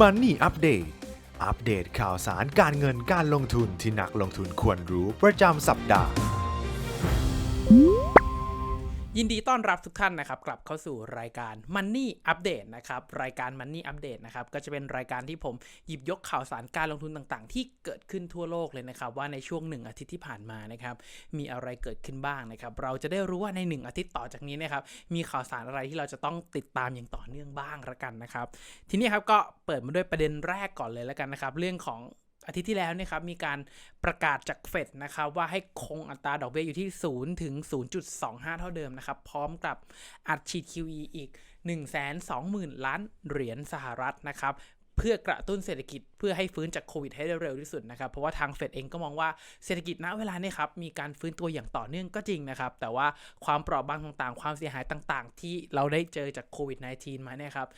มันนี่อัปเดตอัปเดตข่าวสารการเงินการลงทุนที่นักลงทุนควรรู้ประจำสัปดาห์ ยินดีต้อนรับทุกท่านนะครับกลับเข้าสู่รายการ Money Update นะครับรายการ Money Update นะครับก็จะเป็นรายการที่ผมหยิบยกข่าวสารการลงทุนต่างๆ ที่เกิดขึ้นทั่วโลกเลยนะครับว่าในช่วงหนึ่งอาทิตย์ที่ผ่านมานะครับมีอะไรเกิดขึ้นบ้างนะครับเราจะได้รู้ว่าในหนึ่งอาทิตย์ต่อจากนี้นะครับมีข่าวสารอะไรที่เราจะต้องติดตามอย่างต่อเนื่องบ้างละกันนะครับทีนี้ครับก็เปิดมาด้วยประเด็นแรกก่อนเลยแล้วกันนะครับเรื่องของ อาทิตย์ที่แล้วเนะครับมีการประกาศจากเฟดนะครับว่าให้คงอัตราดอกเบี้ยอยู่ที่ 0 ถึง 0.25 เท่าเดิมนะครับ พร้อมกับอัดฉีด QE อีก 120,000 ล้านเหรียญสหรัฐนะครับ เพื่อกระตุ้นเศรษฐกิจเพื่อให้ฟื้นจากโควิดให้เร็วที่สุดนะครับ เพราะว่าทางเฟดเองก็มองว่าเศรษฐกิจณเวลานี้ครับมีการฟื้นตัวอย่างต่อเนื่องก็จริงนะครับ แต่ว่าความเปราะบางต่างๆ ความเสียหายต่างๆ ที่เราได้เจอจากโควิด -19 มาเนี่ยครับ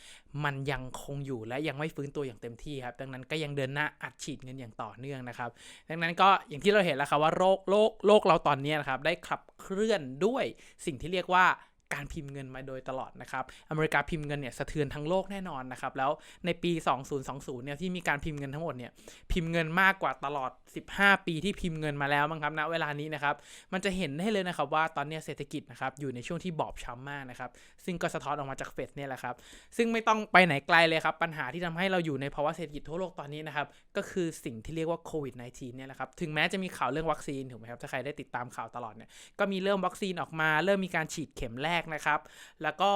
มันยังคงอยู่และยังไม่ฟื้นตัวอย่างเต็มที่ครับ ดังนั้นก็ยังเดินหน้าอัดฉีดเงินอย่างต่อเนื่องนะครับ ดังนั้นก็อย่างที่เราเห็นแล้วครับว่าโลกโลกโลกเราตอนนี้นะครับได้ขับเคลื่อนด้วยสิ่งที่เรียกว่า การพิมพ์เงินมาโดยตลอดนะครับ อเมริกาพิมพ์เงินเนี่ยสะเทือนทั้งโลกแน่นอนนะครับ แล้วในปี 2020 เนี่ยที่มีการพิมพ์เงินทั้งหมดเนี่ยพิมพ์เงินมากกว่าตลอด 15 ปีที่พิมพ์เงินมาแล้วมั้งครับณเวลานี้นะครับ มันจะเห็นได้เลยนะครับว่าตอนนี้เศรษฐกิจนะครับอยู่ในช่วงที่บอบช้ำมากนะครับ ซึ่งก็สะท้อนออกมาจากเฟดเนี่ยแหละครับ ซึ่งไม่ต้องไปไหนไกลเลยครับ ปัญหาที่ทำให้เราอยู่ในภาวะเศรษฐกิจทั่วโลกตอนนี้นะครับ ก็คือสิ่งที่เรียกว่าโควิด -19 เนี่ยแหละครับ ถึงแม้จะมีข่าวเรื่องวัคซีนถูกไหมครับ ถ้าใครได้ติดตามข่าวตลอดเนี่ย ก็มีเริ่มวัคซีนออกมา เริ่มมีการฉีดเข็มแรกนะครับ แล้วก็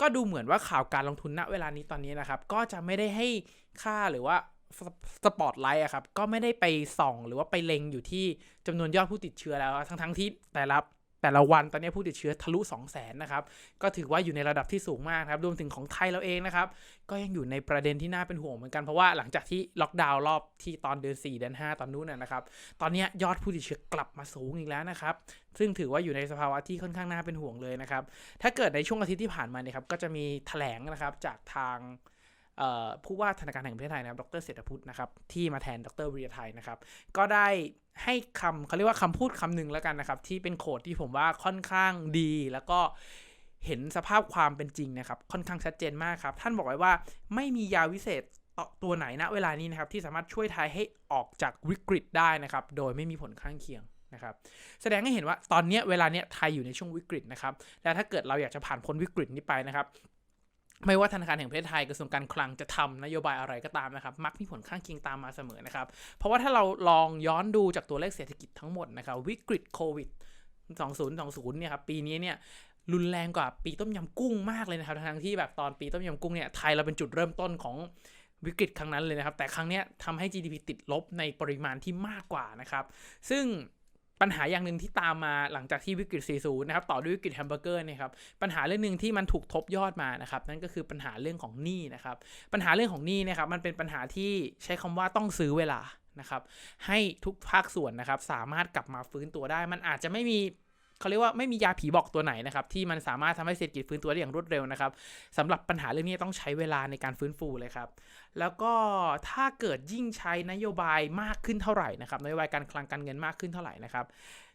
ก็ดูเหมือนว่าข่าวการลงทุนณเวลานี้ตอนนี้นะครับ ก็จะไม่ได้ให้ค่าหรือว่าสปอตไลท์อะครับ ก็ไม่ได้ไปส่องหรือว่าไปเล็งอยู่ที่จำนวนยอดผู้ติดเชื้อแล้ว ทั้งทั้งที่แต่ละ แต่ละวันตอนนี้ผู้ติดเชื้อทะลุ 2 0 0 0 0 0นะครับ ก็ถือว่าอยู่ในระดับที่สูงมากครับ รวมถึงของไทยเราเองนะครับ ก็ยังอยู่ในประเด็นที่น่าเป็นห่วงเหมือนกัน เพราะว่าหลังจากที่ล็อกดาวน์รอบที่ตอนเดือน 4 เดือน 5 ตอนนู้นนะครับ ตอนนี้ยอดผู้ติดเชื้อกลับมาสูงอีกแล้วนะครับ ซึ่งถือว่าอยู่ในสภาวะที่ค่อนข้างน่าเป็นห่วงเลยนะครับ ถ้าเกิดในช่วงอาทิตย์ที่ผ่านมาเนี่ยครับ ก็จะมีแถลงนะครับจากทาง ผู้ว่าธนาคารแห่งประเทศไทยนะครับดรเศรษฐพุทธนะครับที่มาแทนดรวิริยไทยนะครับก็ได้ให้คำเขาเรียกว่าคำพูดคำหนึ่งแล้วกันนะครับ ที่เป็นโคดที่ผมว่าค่อนข้างดี แล้วก็เห็นสภาพความเป็นจริงนะครับ ค่อนข้างชัดเจนมากครับ ท่านบอกไว้ว่าไม่มียาวิเศษต่อตัวไหนณเวลานี้นะครับ ที่สามารถช่วยไทยให้ออกจากวิกฤตได้นะครับ โดยไม่มีผลข้างเคียงนะครับ แสดงให้เห็นว่าตอนนี้เวลาเนี้ยไทยอยู่ในช่วงวิกฤตนะครับ และถ้าเกิดเราอยากจะผ่านพ้นวิกฤตนี้ไปนะครับ ไม่ว่าธนาคารแห่งประเทศไทยกระทรวงการคลังจะทำนโยบายอะไรก็ตามนะครับ มักมีผลข้างเคียงตามมาเสมอนะครับ เพราะว่าถ้าเราลองย้อนดูจากตัวเลขเศรษฐกิจทั้งหมดนะครับ วิกฤตโควิด 2020 เนี่ยครับ ปีนี้เนี่ยรุนแรงกว่าปีต้มยำกุ้งมากเลยนะครับ ทั้งที่แบบตอนปีต้มยำกุ้งเนี่ยไทยเราเป็นจุดเริ่มต้นของวิกฤตครั้งนั้นเลยนะครับ แต่ครั้งเนี้ยทำให้ GDP ติดลบในปริมาณที่มากกว่านะครับ ซึ่ง ปัญหาอย่างหนึ่งที่ตามมาหลังจากที่วิกฤต 40 นะครับ ต่อด้วยวิกฤตแฮมเบอร์เกอร์เนยครับ ปัญหาเรื่องหนึ่งที่มันถูกทบยอดมานะครับ นั่นก็คือปัญหาเรื่องของหนี้นะครับ ปัญหาเรื่องของหนี้นะครับ มันเป็นปัญหาที่ใช้คำว่าต้องซื้อเวลานะครับ ให้ทุกภาคส่วนนะครับ สามารถกลับมาฟื้นตัวได้ มันอาจจะไม่มี เขาเรียกว่าไม่มียาผีบอกตัวไหนนะครับที่มันสามารถทำให้เศรษฐกิจฟื้นตัวได้อย่างรวดเร็วนะครับสำหรับปัญหาเรื่องนี้ต้องใช้เวลาในการฟื้นฟูเลยครับแล้วก็ถ้าเกิดยิ่งใช้นโยบายมากขึ้นเท่าไหร่นะครับนโยบายการคลังการเงินมากขึ้นเท่าไหร่นะครับ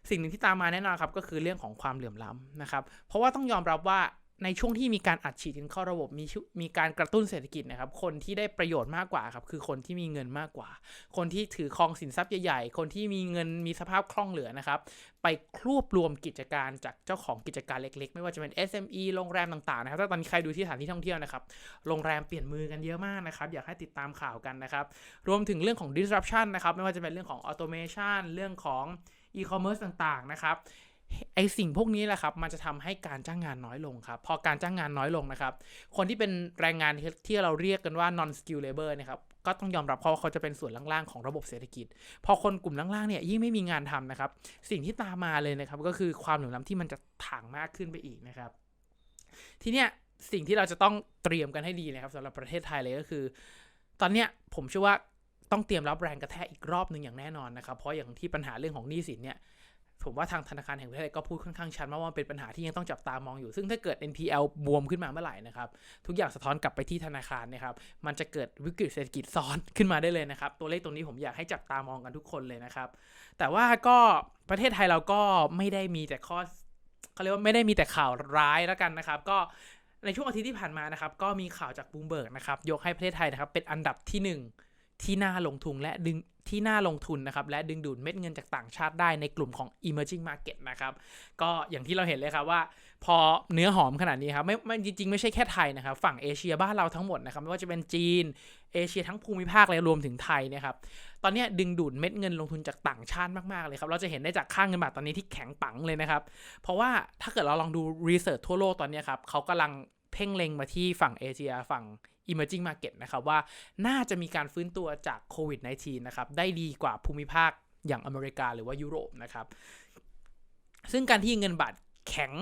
สิ่งหนึ่งที่ตามมาแน่นอนครับก็คือเรื่องของความเหลื่อมล้ำนะครับเพราะว่าต้องยอมรับว่า ในช่วงที่มีการอัดฉีดกันเข้าระบบมีมีการกระตุ้นเศรษฐกิจนะครับ คนที่ได้ประโยชน์มากกว่าครับคือคนที่มีเงินมากกว่า คนที่ถือครองสินทรัพย์ใหญ่ๆ คนที่มีเงินมีสภาพคล่องเหลือนะครับ ไปครวบรวมกิจการจากเจ้าของกิจการเล็กๆ ไม่ว่าจะเป็น SME โรงแรมต่างๆนะครับถ้าตอนนี้ใครดูที่สถานที่ท่องเที่ยวนะครับโรงแรมเปลี่ยนมือกันเยอะมากนะครับอยากให้ติดตามข่าวกันนะครับ รวมถึงเรื่องของ disruption นะครับไม่ว่าจะเป็นเรื่องของ automation เรื่องของ e-commerce ต่างๆนะครับ ไอสิ่งพวกนี้แหละครับมันจะทำให้การจ้างงานน้อยลงครับ พอการจ้างงานน้อยลงนะครับ คนที่เป็นแรงงานที่เราเรียกกันว่า non skill labor นะครับก็ต้องยอมรับเพราะว่าเขาจะเป็นส่วนล่างๆของระบบเศรษฐกิจ พอคนกลุ่มล่างๆเนี่ยยิ่งไม่มีงานทำนะครับ สิ่งที่ตามมาเลยนะครับ ก็คือความเหลื่อมล้ำที่มันจะถ่างมากขึ้นไปอีกนะครับ ทีเนี้ยสิ่งที่เราจะต้องเตรียมกันให้ดีนะครับสำหรับประเทศไทยเลยก็คือ ตอนเนี้ยผมเชื่อว่าต้องเตรียมรับแรงกระแทกอีกรอบหนึ่งอย่างแน่นอนนะครับ เพราะอย่างที่ปัญหาเรื่องของหนี้สินเนี่ย ผมว่าทางธนาคารแห่งประเทศไทยก็พูดค่อนข้างชัดมากว่ามันเป็นปัญหาที่ยังต้องจับตามองอยู่ ซึ่งถ้าเกิด NPL บวมขึ้นมาเมื่อไหร่นะครับ ทุกอย่างสะท้อนกลับไปที่ธนาคารนะครับ มันจะเกิดวิกฤตเศรษฐกิจซ้อนขึ้นมาได้เลยนะครับ ตัวเลขตรงนี้ผมอยากให้จับตามองกันทุกคนเลยนะครับ แต่ว่าก็ประเทศไทยเราก็ไม่ได้มีแต่ข้อเขาเรียกว่าไม่ได้มีแต่ข่าวร้ายแล้วกันนะครับ ก็ในช่วงอาทิตย์ที่ผ่านมานะครับ ก็มีข่าวจากบูมเบิร์กนะครับ ยกให้ประเทศไทยนะครับ เป็นอันดับที่หนึ่ง ที่น่าลงทุนและดึงที่น่าลงทุนนะครับและดึงดูดเม็ดเงินจากต่างชาติได้ในกลุ่มของ emerging market นะครับก็อย่างที่เราเห็นเลยครับว่า พอเนื้อหอมขนาดนี้ครับไม่ไม่จริงๆ ไม่ใช่แค่ไทยนะครับ ฝั่งเอเชียบ้านเราทั้งหมดนะครับไม่ว่าจะเป็นจีน เอเชียทั้งภูมิภาคเลยรวมถึงไทยเนะครับตอนนี้ดึงดูดเม็ดเงินลงทุนจากต่างชาติมากๆเลยครับเราจะเห็นได้จากค่างเงินบาทตอนนี้ที่แข็งปังเลยนะครับเพราะว่าถ้าเกิดเราลองดูรีเสิร์ชทั่วโลกตอนนี้ครับเขากำลังเพ่งเล็งมาที่ฝั่งเอเชียฝั่ง emerging market นะครับว่าน่าจะมีการฟื้นตัวจากโควิด -19 นะครับได้ดีกว่าภูมิภาคอย่างอเมริกาหรือว่ายุโรปนะครับซึ่งการที่เงินบาทแข็ง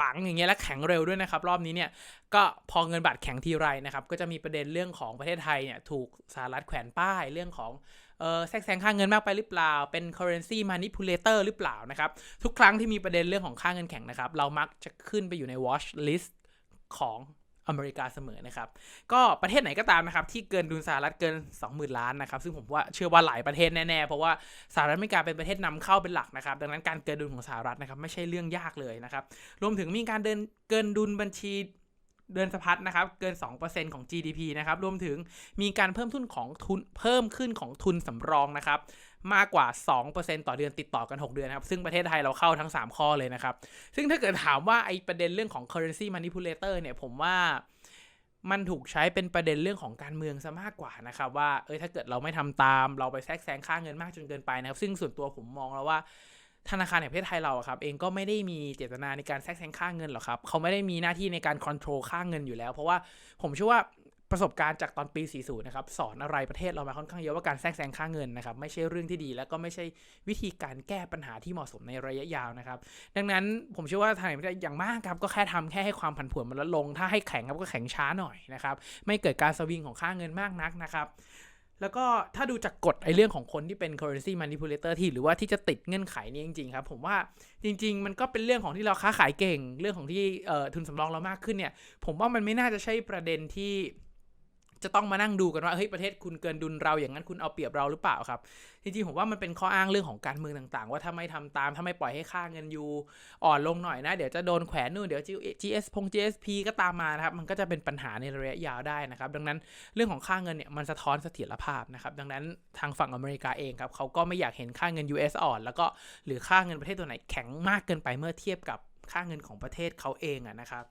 ปังอย่างเงี้ยและแข็งเร็วด้วยนะครับรอบนี้เนี่ยก็พอเงินบาทแข็งทีไรนะครับก็จะมีประเด็นเรื่องของประเทศไทยเนี่ยถูกสหรัฐแขวนป้ายเรื่องของเออแทรกแซงค่าเงินมากไปหรือเปล่า เป็น currency manipulator หรือเปล่านะครับทุกครั้งที่มีประเด็นเรื่องของค่าเงินแข็งนะครับเรามักจะขึ้นไปอยู่ใน watch list ของ อเมริกาเสมอนะครับ ก็ประเทศไหนก็ตามนะครับ ที่เกินดุลสหรัฐเกิน 20,000 ล้านนะครับ ซึ่งผมว่าเชื่อว่าหลายประเทศแน่ๆ เพราะว่าสหรัฐอเมริกาเป็นประเทศนำเข้าเป็นหลักนะครับ ดังนั้นการเกินดุลของสหรัฐนะครับ ไม่ใช่เรื่องยากเลยนะครับ รวมถึงมีการเดินเกินดุลบัญชีเดินสะพัดนะครับ เกิน 2%ของ GDP นะครับ รวมถึงมีการเพิ่มทุนของทุนเพิ่มขึ้นของทุนสำรองนะครับ มากกว่า 2%ต่อเดือนติดต่อกัน 6 เดือนนะครับ ซึ่งประเทศไทยเราเข้าทั้ง 3 ข้อเลยนะครับ ซึ่งถ้าเกิดถามว่าไอ้ประเด็นเรื่องของ currency manipulator เนี่ยผมว่ามันถูกใช้เป็นประเด็นเรื่องของการเมืองซะมากกว่านะครับว่าเอ้ยถ้าเกิดเราไม่ทำตามเราไปแทรกแซงค่าเงินมากจนเกินไปนะครับ ซึ่งส่วนตัวผมมองแล้วว่าธนาคารแห่งประเทศไทยเราครับเองก็ไม่ได้มีเจตนาในการแทรกแซงค่าเงินหรอกครับเขาไม่ได้มีหน้าที่ในการควบคุมค่าเงินอยู่แล้ว เพราะว่าผมเชื่อว่า ประสบการณ์จากตอนปี 40 นะครับ สอนอะไรประเทศเรามาค่อนข้างเยอะว่าการแทรกแซงค่าเงินนะครับ ไม่ใช่เรื่องที่ดี แล้วก็ไม่ใช่วิธีการแก้ปัญหาที่เหมาะสมในระยะยาวนะครับ ดังนั้นผมเชื่อว่าทางไหนไม่ได้อย่างมากครับ ก็แค่ทำแค่ให้ความผันผวนมันลดลง ถ้าให้แข็งครับก็แข็งช้าหน่อยนะครับ ไม่เกิดการสวิงของค่าเงินมากนักนะครับแล้วก็ถ้าดูจากกฎไอเรื่องของคนที่เป็น currency manipulator ที่หรือว่าที่จะติดเงื่อนไขนี้จริงๆครับ ผมว่าจริง ๆ มันก็เป็นเรื่องของที่เราค้าขายเก่ง เรื่องของที่ทุนสำรองเรามากขึ้นเนี่ย ผมว่ามันไม่น่าจะใช่ประเด็นที่ จะต้องมานั่งดูกันว่าเฮ้ยประเทศคุณเกินดุลเราอย่างนั้นคุณเอาเปรียบเราหรือเปล่าครับจริงๆผมว่ามันเป็นข้ออ้างเรื่องของการเมืองต่างๆ ว่าถ้าไม่ทำตามถ้าไม่ปล่อยให้ค่าเงินยูอ่อนลงหน่อยนะ เดี๋ยวจะโดนแขวนนู่นเดี๋ยว GS พง GSP ก็ตามมานะครับมันก็จะเป็นปัญหาในระยะยาวได้นะครับ ดังนั้นเรื่องของค่าเงินเนี่ยมันสะท้อนเสถียรภาพนะครับดังนั้นทางฝั่งอเมริกาเองครับเขาก็ไม่อยากเห็นค่าเงิน US อ่อน แล้วก็หรือค่าเงินประเทศตัวไหนแข็งมากเกินไปเมื่อเทียบกับค่าเงินของประเทศเขาเองอะนะครับ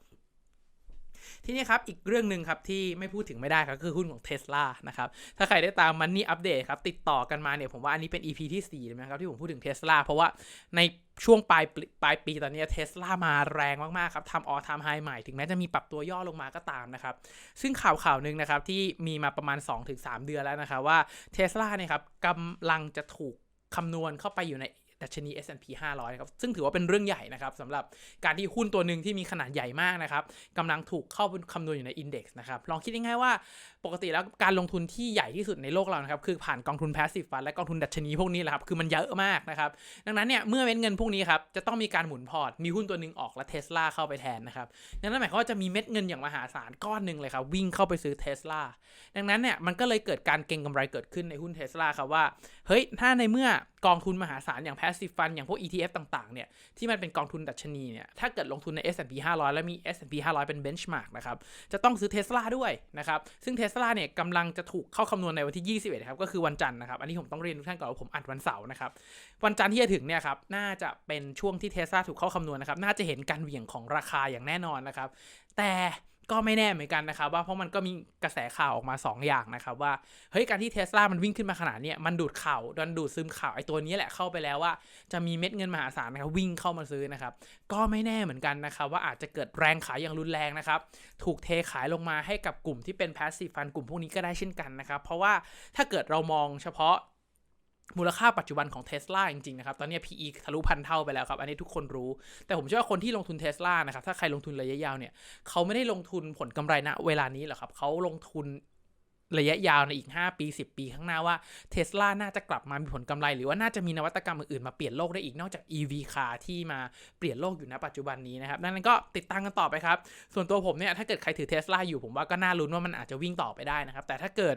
ทีนี้ครับอีกเรื่องหนึ่งครับที่ไม่พูดถึงไม่ได้ครับคือหุ้นของ Tesla นะครับถ้าใครได้ตามมันนี่อัปเดตครับติดต่อกันมาเนี่ยผมว่าอันนี้เป็น EP ที่4นะครับที่ผมพูดถึง Tesla เพราะว่าในช่วงปลายปีปลายปีตอนนี้เทสลามาแรงมาก ๆ ครับทำออทามไฮใหม่ถึงแม้จะมีปรับตัวย่อลงมาก็ตามนะครับ ซึ่งข่าวข่าวหนึ่งนะครับที่มีมาประมาณ 2-3 เดือนแล้วนะครับว่าเทสลาเนี่ยครับกำลังจะถูกคำนวณเข้าไปอยู่ใน ดัชนี S&P 500นะครับซึ่งถือว่าเป็นเรื่องใหญ่นะครับสำหรับการที่หุ้นตัวหนึ่งที่มีขนาดใหญ่มากนะครับกำลังถูกเข้าคำนวณอยู่ในอินเด็กซ์นะครับลองคิดง่ายๆว่าปกติแล้วการลงทุนที่ใหญ่ที่สุดในโลกเรานะครับคือผ่านกองทุน passive fund และกองทุนดัชนีพวกนี้แหละครับคือมันเยอะมากนะครับดังนั้นเนี่ยเมื่อเม็ดเงินพวกนี้ครับจะต้องมีการหมุนพอร์ตมีหุ้นตัวหนึ่งออกและเทสลาเข้าไปแทนนะครับดังนั้นหมายความว่าจะมีเม็ดเงินอย่างมหาศาลก้อนหนึ่งเลยครับวิ่งเข้าไปซื้อเทสลาดังนั้นเนี่ยมันก็เลยเกิดการเก็งกำไรเกิดขึ้นในหุ้นเทสลาครับว่าเฮ้ยถ้าในเมื่อกองทุนมหาศาลอย่าง passive fund อย่างพวก ETF ต่างๆเนี่ยที่มันเป็นกองทุนดัชนีเนี่ยถ้าเกิดลงทุนใน S&P 500 แล้วมี S&P 500 เป็น benchmark นะครับจะต้องซื้อเทสลาด้วยนะครับซึ่งเทสลาเนี่ยกำลังจะถูกเข้าคำนวณในวันที่ 21 ครับ ก็คือวันจันทร์นะครับ อันนี้ผมต้องเรียนทุกท่านก่อนว่าผมอัดวันเสาร์นะครับ วันจันทร์ที่จะถึงเนี่ยครับ น่าจะเป็นช่วงที่เทสลาถูกเข้าคำนวณนะครับ น่าจะเห็นการเหวี่ยงของราคาอย่างแน่นอนนะครับ แต่ ก็ไม่แน่เหมือนกันนะครับว่าเพราะมันก็มีกระแสข่าวออกมา 2 อย่างนะครับว่าเฮ้ยการที่เทสลามันวิ่งขึ้นมาขนาดนี้มันดูดข่าวดันดูดซึมข่าวไอ้ตัวนี้แหละเข้าไปแล้วว่าจะมีเม็ดเงินมหาศาลนะครับวิ่งเข้ามาซื้อนะครับก็ไม่แน่เหมือนกันนะครับว่าอาจจะเกิดแรงขายอย่างรุนแรงนะครับถูกเทขายลงมาให้กับกลุ่มที่เป็น passive fund กลุ่มพวกนี้ก็ได้เช่นกันนะครับเพราะว่าถ้าเกิดเรามองเฉพาะ มูลค่าปัจจุบันของเท s l a จริง ๆ นะครับ ตอนนี้ PE ทะลุพันเท่าไปแล้วครับ อันนี้ทุกคนรู้ แต่ผมเชื่อว่าคนที่ลงทุนเท s l a นะครับ ถ้าใครลงทุนระยะยาวเนี่ย เขาไม่ได้ลงทุนผลกำไรณเวลานี้หรอกครับ เขาลงทุน ระยะยาวในอีก 5 ปี 10 ปีข้างหน้าว่าเทสลาน่าจะกลับมามีผลกำไร หรือว่าน่าจะมีนวัตกรรมอื่นๆมาเปลี่ยนโลกได้อีกนอกจาก EV car ที่มาเปลี่ยนโลกอยู่ณปัจจุบันนี้นะครับดังนั้นก็ติดตามกันต่อไปครับ ส่วนตัวผมเนี่ยถ้าเกิดใครถือเทสลาอยู่ผมว่าก็น่าลุ้นว่ามันอาจจะวิ่งต่อไปได้นะครับ แต่ถ้าเกิด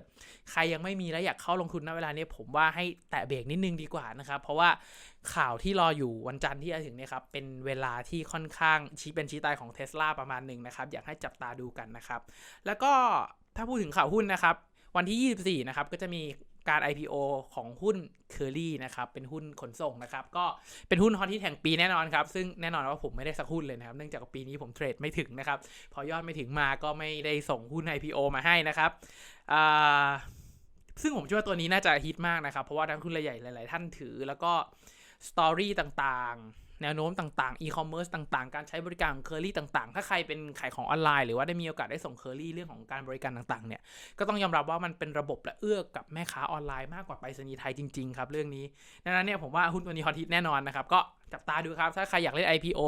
ใครยังไม่มีและอยากเข้าลงทุนณเวลานี้ผมว่าให้แตะเบรกนิดนึงดีกว่านะครับเพราะว่า ข่าวที่รออยู่วันจันทร์ที่จะถึงเนี่ยครับเป็นเวลาที่ค่อนข้างชี้เป็นชี้ตายของเทสลาประมาณหนึ่งนะครับ อยากให้จับตาดูกันนะครับ แล้วก็ถ้าพูดถึงข่าวหุ้นนะครับ วันที่ 24 นะครับ ก็จะมีการ IPO ของหุ้น c u r r y นะครับ เป็นหุ้นขนส่งนะครับ ก็เป็นหุ้นฮอตที่แห่งปีแน่นอนครับ ซึ่งแน่นอนว่าผมไม่ได้สักหุ้นเลยนะครับ เนื่องจากปีนี้ผมเทรดไม่ถึงนะครับ พอยอดไม่ถึงมาก็ไม่ได้ส่งหุ้น IPO มาให้นะครับซึ่งผมเชื่อว่าตัวนี้น่าจะฮิตมากนะครับ เพราะว่านักลงทุนรายใหญ่หลาย ๆ ท่านถือ แล้วก็ สตอรี่ต่างๆ แนวโน้มต่างๆอีคอมเมิร์ซต่างๆ การใช้บริการของเคอรี่ต่างๆ ถ้าใครเป็นขายของออนไลน์หรือว่าได้มีโอกาสได้ส่งเคอรี่เรื่องของการบริการต่างๆ เนี่ย ก็ต้องยอมรับว่ามันเป็นระบบและเอื้อกับแม่ค้าออนไลน์มากกว่าไปรษณีย์ไทยจริงๆ ครับเรื่องนี้ดังนั้นเนี่ยผมว่าหุ้นตัวนี้ฮอตฮิตแน่นอนนะครับก็จับตาดูครับ ถ้าใครอยากเล่น IPO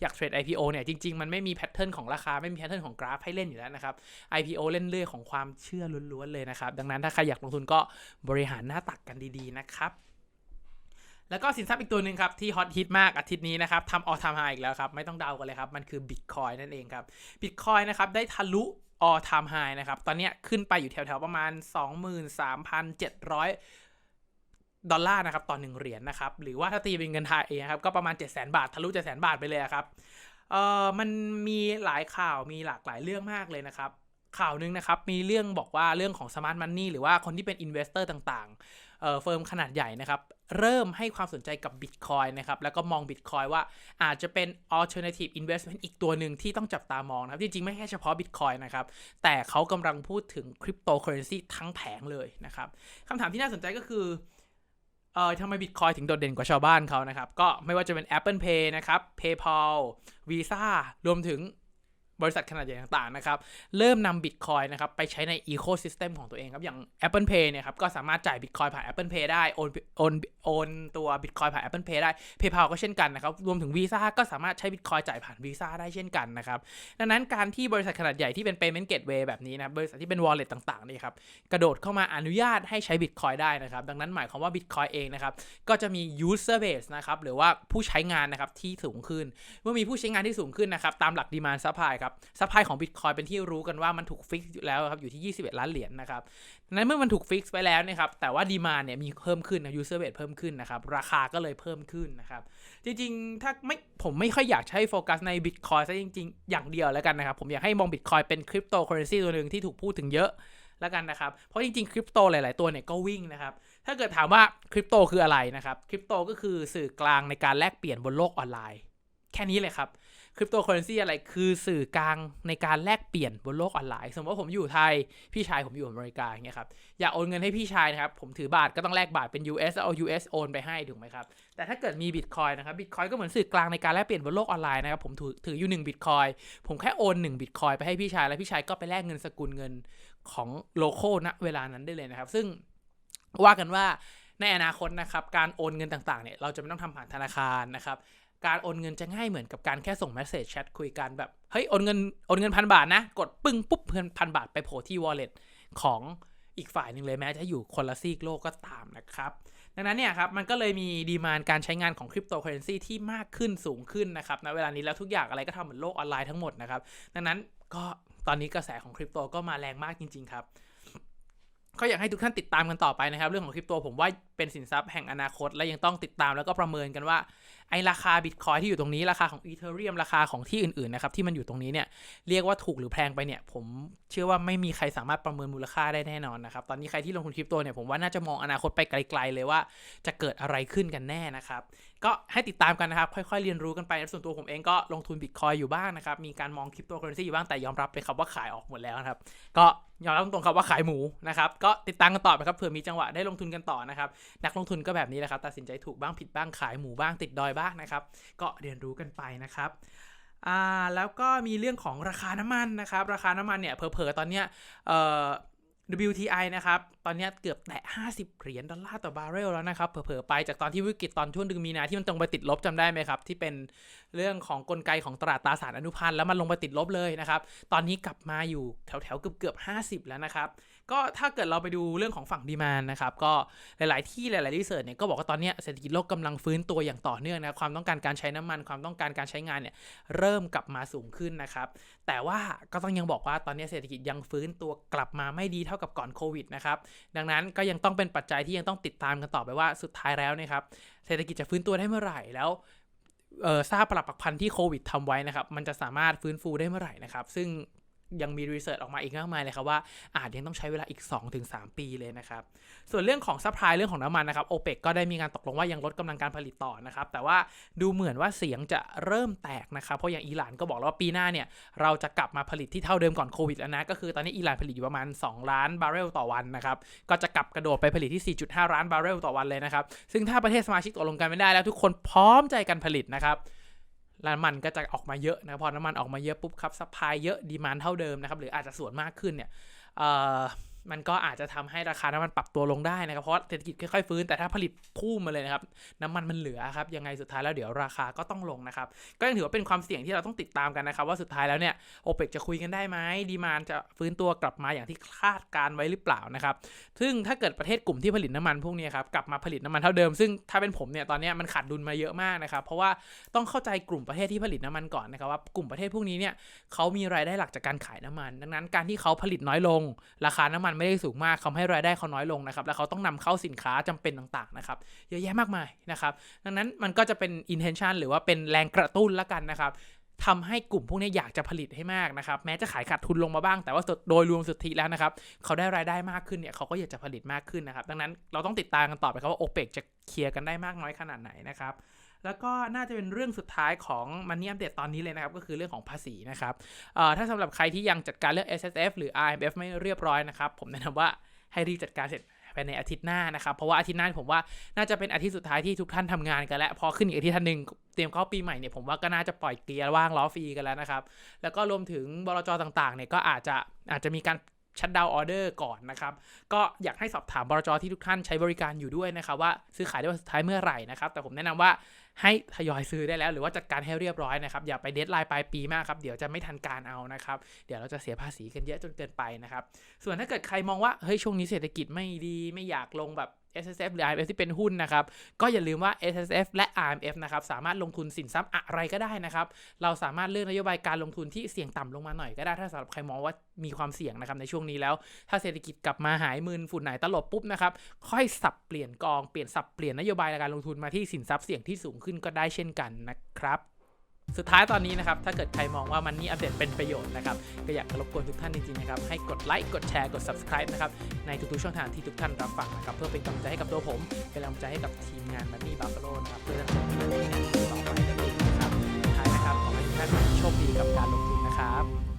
อยากเทรด IPO เนี่ย จริง ๆ มันไม่มีแพทเทิร์นของราคา ไม่มีแพทเทิร์นของกราฟให้เล่นอยู่แล้วนะครับ IPO เล่นเรื่องของความเชื่อล้วนๆเลยนะครับ ดังนั้นถ้าใครอยากลงทุนก็บริหารหน้าตักกันดี ๆ นะครับ แล้วก็สินทรัพย์อีกตัวหนึ่งครับ ที่ฮอตฮิตมากอาทิตย์นี้นะครับทำออทามไฮอีกแล้วครับ ไม่ต้องเดากันเลยครับ มันคือ Bitcoin นั่นเองครับ Bitcoin นะครับ ได้ทะลุออทามไฮนะครับ ตอนนี้ขึ้นไปอยู่แถวๆ ประมาณ 23,700 ดอลลาร์นะครับ ต่อ 1 เหรียญนะครับ หรือว่าถ้าตีเป็นเงินไทยนะครับ ก็ประมาณ 700,000 บาท ทะลุ700,000 บาทไปเลยครับเอ่อมันมีหลายข่าวมีหลากหลายเรื่องมากเลยนะครับข่าวหนึงนะครับ มีเรื่องบอกว่าเรื่องของ Smart Money หรือว่าคนที่เป็นอินเวสเตอร์ต่างๆ เอ่อเฟิร์มขนาดใหญ่นะครับ เริ่มให้ความสนใจกับ Bitcoin นะครับ แล้วก็มอง Bitcoin ว่าอาจจะเป็น alternative investment อีกตัวหนึ่งที่ต้องจับตามองนะครับ จริง ๆ ไม่แค่เฉพาะ Bitcoin นะครับ แต่เขากำลังพูดถึง cryptocurrency ทั้งแผงเลยนะครับคำถามที่น่าสนใจก็คือเอ่อทำไม Bitcoin ถึงโดดเด่นกว่าชาวบ้านเขานะครับ ก็ไม่ว่าจะเป็น Apple Pay นะครับ PayPal Visa รวมถึง บริษัทขนาดใหญ่ต่างๆนะครับ เริ่มนำ Bitcoin นะครับไปใช้ใน Ecosystem ของตัวเองครับ อย่าง Apple Pay เนี่ยครับก็สามารถจ่าย Bitcoin ผ่าน Apple Pay ได้ โอนโอนโอนตัว Bitcoin ผ่าน Apple Pay ได้ PayPal ก็เช่นกันนะครับ รวมถึง Visa ก็สามารถใช้ Bitcoin จ่ายผ่าน Visa ได้เช่นกันนะครับ ดังนั้นการที่บริษัทขนาดใหญ่ที่เป็น Payment Gateway แบบนี้นะบริษัทที่เป็น Wallet ต่างๆนี่ครับกระโดดเข้ามาอนุญาตให้ใช้ Bitcoin ได้นะครับดังนั้นหมายความว่า Bitcoin เองนะครับก็จะมี user base นะครับหรือว่าผู้ใช้งานนะครับที่สูงขึ้น เมื่อมีผู้ใช้งานที่สูงขึ้นนะครับตามหลัก demand supply ครับ supply ของ Bitcoin เป็นที่รู้กันว่ามันถูกฟิกอยู่แล้วครับอยู่ที่ 21 ล้านเหรียญนะครับดังนั้นเมื่อมันถูกฟิกซ์ไปแล้วเนะครับแต่ว่า demand เนี่ยมีเพิ่มขึ้นนะ user base เพิ่มขึ้นนะครับราคาก็เลยเพิ่มขึ้นนะครับจริงๆถ้าไม่ผมไม่ค่อยอยากใช้โฟกัสใน Bitcoin ซะจริงๆ อย่างเดียวแล้วกันนะครับผมอยากให้มอง Bitcoin เป็นคริปโตเคอเรนซีตัวหนึ่งที่ถูกพูดถึงเยอะแล้วกันนะครับ เพราะจริงๆ คริปโตหลาย ๆ ตัวเนี่ยก็วิ่งนะครับ ถ้าเกิดถามว่าคริปโตคืออะไรนะครับ คริปโตก็คือสื่อกลางในการแลกเปลี่ยนบนโลกออนไลน์ แค่นี้เลยครับ คริปโตเคอเรนซีอะไรคือสื่อกลางในการแลกเปลี่ยนบนโลกออนไลน์ สมมติว่าผมอยู่ไทย พี่ชายผมอยู่อเมริกาอย่างเงี้ยครับอยากโอนเงินให้พี่ชายนะครับ ผมถือบาทก็ต้องแลกบาทเป็น US แล้วเอา US โอนไปให้ถูกไหมครับ แต่ถ้าเกิดมี Bitcoin นะครับ Bitcoin ก็เหมือนสื่อกลางในการแลกเปลี่ยนบนโลกออนไลน์นะครับผมถือถืออยู่1 Bitcoin ผมแค่โอน1 Bitcoin ไปให้พี่ชายแล้วพี่ชายก็ไปแลกเงินสกุลเงินของโลโก้ณเวลานั้นได้เลยนะครับ ซึ่งว่ากันว่าในอนาคตนะครับ การโอนเงินต่างๆ เนี่ย เราจะไม่ต้องทำผ่านธนาคารนะครับ การโอนเงินจะง่ายเหมือนกับการแค่ส่งเมสเซจแชทคุยกันแบบเฮ้ยโอนเงินโอนเงินพันบาทนะ กดปึ้งปุ๊บเงินพันบาทไปโผล่ที่ wallet ของอีกฝ่ายหนึ่งเลยแม้จะอยู่คนละซีกโลกก็ตามนะครับ ดังนั้นเนี่ยครับมันก็เลยมีดีมานการใช้งานของคริปโตเคอเรนซีที่มากขึ้นสูงขึ้นนะครับณเวลานี้แล้วทุกอย่างอะไรก็ทำเหมือนโลกออนไลน์ทั้งหมดนะครับ ดังนั้นก็ตอนนี้กระแสของคริปโตก็มาแรงมากจริง ๆ ครับก็อยากให้ทุกท่านติดตามกันต่อไปนะครับ เรื่องของคริปโตผมว่าเป็นสินทรัพย์แห่งอนาคต และยังต้องติดตามแล้วก็ประเมินกันว่า ไอราคาบิตคอยที่อยู่ตรงนี้ราคาของอีเทเรียมราคาของที่อื่นๆนะครับที่มันอยู่ตรงนี้เนี่ยเรียกว่าถูกหรือแพงไปเนี่ย ผมเชื่อว่าไม่มีใครสามารถประเมินมูลค่าได้แน่นอนนะครับ ตอนนี้ใครที่ลงทุนคริปโตเนี่ยผมว่าน่าจะมองอนาคตไปไกล ๆ เลยว่าจะเกิดอะไรขึ้นกันแน่นะครับ ก็ให้ติดตามกันนะครับ ค่อยๆเรียนรู้กันไปส่วนตัวผมเองก็ลงทุนบิตคอยอยู่บ้างนะครับ มีการมองคริปโตเคอเรนซีอยู่บ้างแต่ยอมรับเลยครับว่าขายออกหมดแล้วนะครับ ก็ยอมรับตรงๆครับว่าขายหมูนะครับ ก็ติดตามกันต่อไปครับเผื่อมีจังหวะได้ลงทุนกันต่อนะครับ นักลงทุนก็แบบนี้แหละครับ ตัดสินใจถูกบ้างผิดบ้างขายหมูบ้างติดดอยบ้างนะครับ ก็เรียนรู้กันไปนะครับอ่าแล้วก็มีเรื่องของราคาน้ำมันนะครับ ราคาน้ำมันเนี่ยเผลอๆตอนเนี้ยเอ่อ WTI นะครับ ตอนนี้เกือบแตะ 50 เหรียญดอลลาร์ต่อบาร์เรลแล้วนะครับ เผลอๆไปจากตอนที่วิกฤตตอนช่วงเดือนมีนาที่มันตรงไปติดลบจำได้ไหมครับ ที่เป็นเรื่องของกลไกของตลาดตราสารอนุพันธ์แล้วมันลงไปติดลบเลยนะครับ ตอนนี้กลับมาอยู่แถวๆเกือบๆ50แล้วนะครับ ก็ถ้าเกิดเราไปดูเรื่องของฝั่งดีมานนะครับ ก็หลายๆที่หลายๆรีเสิร์ชเนี่ยก็บอกว่าตอนนี้เศรษฐกิจโลกกำลังฟื้นตัวอย่างต่อเนื่องนะความต้องการการใช้น้ำมันความต้องการการใช้งานเนี่ยเริ่มกลับมาสูงขึ้นนะครับแต่ว่าก็ต้องยังบอกว่าตอนนี้เศรษฐกิจยังฟื้นตัวกลับมาไม่ดีเท่ากับก่อนโควิดนะครับดังนั้นก็ยังต้องเป็นปัจจัยที่ยังต้องติดตามกันต่อไปว่าสุดท้ายแล้วเนะครับเศรษฐกิจจะฟื้นตัวได้เมื่อไหร่แล้วเออทราบปรับปักพันที่โควิดทำไว้นะครับ มันจะสามารถฟื้นฟูได้เมื่อไหร่นะครับ ซึ่ง ยังมีรีเสิร์ชออกมาอีกมากมายเลยครับว่าอาจยังต้องใช้เวลาอีก 2-3 ปีเลยนะครับ ส่วนเรื่องของซัพพลายเรื่องของน้ำมันนะครับโอเปกก็ได้มีการตกลงว่ายังลดกำลังการผลิตต่อนะครับ แต่ว่าดูเหมือนว่าเสียงจะเริ่มแตกนะครับ เพราะอย่างอิหร่านก็บอกแล้วว่าปีหน้าเนี่ย เราจะกลับมาผลิตที่เท่าเดิมก่อนโควิดแล้วนะ ก็คือตอนนี้อิหร่านผลิตอยู่ประมาณ 2 ล้านบาร์เรลต่อวันนะครับก็จะกลับกระโดดไปผลิตที่ 4.5 ล้านบาร์เรลต่อวันเลยนะครับซึ่งถ้าประเทศสมาชิกตกลงกันไม่ได้แล้วทุกคนพร้อมใจกันผลิตนะครับ น้ำมันก็จะออกมาเยอะนะครับพอน้ำมันออกมาเยอะปุ๊บครับซัพพลายเยอะดีมานเท่าเดิมนะครับหรืออาจจะส่วนมากขึ้นเนี่ยเอ่อ มันก็อาจจะทำให้ราคาน้ำมันปรับตัวลงได้นะครับ เพราะเศรษฐกิจค่อยๆฟื้น แต่ถ้าผลิตพุ่มมาเลยนะครับ น้ำมันมันเหลือครับ ยังไงสุดท้ายแล้วเดี๋ยวราคาก็ต้องลงนะครับ ก็ยังถือว่าเป็นความเสี่ยงที่เราต้องติดตามกันนะครับ ว่าสุดท้ายแล้วเนี่ยโอเปกจะคุยกันได้ไหมดีมานจะฟื้นตัวกลับมาอย่างที่คาดการไว้หรือเปล่านะครับ ซึ่งถ้าเกิดประเทศกลุ่มที่ผลิตน้ำมันพวกนี้ครับกลับมาผลิตน้ำมันเท่าเดิม ซึ่งถ้าเป็นผมเนี่ยตอนนี้มันขาดดุลมาเยอะมากนะครับ เพราะว่าต้องเข้าใจกลุ่มประเทศที่ผลิตน้ำมันก่อนนะครับว่ากลุ่มประเทศพวกนี้เนี่ยเขามีรายได้หลักจากการขายน้ำมัน ดังนั้นการที่เขาผลิตน้อยลง ราคาน้ำมันไม่ได้สูงมากทำให้รายได้เขาน้อยลงนะครับ แล้วเขาต้องนำเข้าสินค้าจำเป็นต่างๆนะครับ เยอะแยะมากมายนะครับ ดังนั้นมันก็จะเป็น intention หรือว่าเป็นแรงกระตุ้นละกันนะครับทำให้กลุ่มพวกนี้อยากจะผลิตให้มากนะครับ แม้จะขายขาดทุนลงมาบ้างแต่ว่าโดยรวมสุทธิแล้วนะครับ เขาได้รายได้มากขึ้นเนี่ยเขาก็อยากจะผลิตมากขึ้นนะครับ ดังนั้นเราต้องติดตามกันต่อไปครับว่าโอเปกจะเคลียร์กันได้มากน้อยขนาดไหนนะครับ แล้วก็น่าจะเป็นเรื่องสุดท้ายของมันนี่อัปเดตตอนนี้เลยนะครับ ก็คือเรื่องของภาษีนะครับถ้าสำหรับใครที่ยังจัดการเรื่อง S S F หรือ R M F ไม่เรียบร้อยนะครับ ผมแนะนำว่าให้รีบจัดการเสร็จภายในอาทิตย์หน้านะครับ เพราะว่าอาทิตย์หน้าผมว่าน่าจะเป็นอาทิตย์สุดท้ายที่ทุกท่านทำงานกันแล้ว พอขึ้นอีกอาทิตย์หนึ่งเตรียมเข้าปีใหม่เนี่ยผมว่าก็น่าจะปล่อยเกียร์ว่างล้อฟรีกันแล้วนะครับ แล้วก็รวมถึงบลจต่างๆเนี่ยก็อาจจะอาจจะมีการชัดดาวออเดอร์ก่อนนะครับ ก็อยากให้สอบถามบลจที่ทุกท่านใช้บริการอยู่ด้วยนะครับ ว่าซื้อขายได้วันสุดท้ายเมื่อไหร่นะครับ แต่ผมแนะนำว่า ให้ทยอยซื้อได้แล้ว หรือว่าจัดการให้เรียบร้อยนะครับ อย่าไปเดทไลน์ปลายปีมากครับ เดี๋ยวจะไม่ทันการเอานะครับ เดี๋ยวเราจะเสียภาษีกันเยอะจนเกินไปนะครับ ส่วนถ้าเกิดใครมองว่าเฮ้ยช่วงนี้เศรษฐกิจไม่ดี ไม่อยากลงแบบ S S F หรือ R M F ที่เป็นหุ้นนะครับ ก็อย่าลืมว่า S S F และ R M F นะครับ สามารถลงทุนสินทรัพย์อะไรก็ได้นะครับ เราสามารถเลือกนโยบายการลงทุนที่เสี่ยงต่ำลงมาหน่อยก็ได้ ถ้าสำหรับใครมองว่ามีความเสี่ยงนะครับในช่วงนี้แล้ว ถ้าเศรษฐกิจกลับมาหายมึนฝุ่นไหนตลบปุ๊บนะครับ ค่อยสับเปลี่ยนกอง เปลี่ยนสับเปลี่ยนนโยบายการลงทุนมาที่สินทรัพย์เสี่ยงที่สูงขึ้นก็ได้เช่นกันนะครับ สุดท้ายตอนนี้นะครับ ถ้าเกิดใครมองว่ามันนี่อัปเดตเป็นประโยชน์นะครับ ก็อยากรบกวนทุกท่านจริงๆนะครับ ให้กดไลค์ กดแชร์ กด subscribe นะครับ ในทุกๆช่องทางที่ทุกท่านรับฟังนะครับ เพื่อเป็นกำลังใจให้กับตัวผม เป็นกำลังใจให้กับทีมงานมันนี่บัฟฟาโลนะครับ เพื่อทำให้งานต่อไปนั่นเองนะครับสุดท้ายนะครับ ขอให้ทุกท่านโชคดีกับการลงทุนนะครับ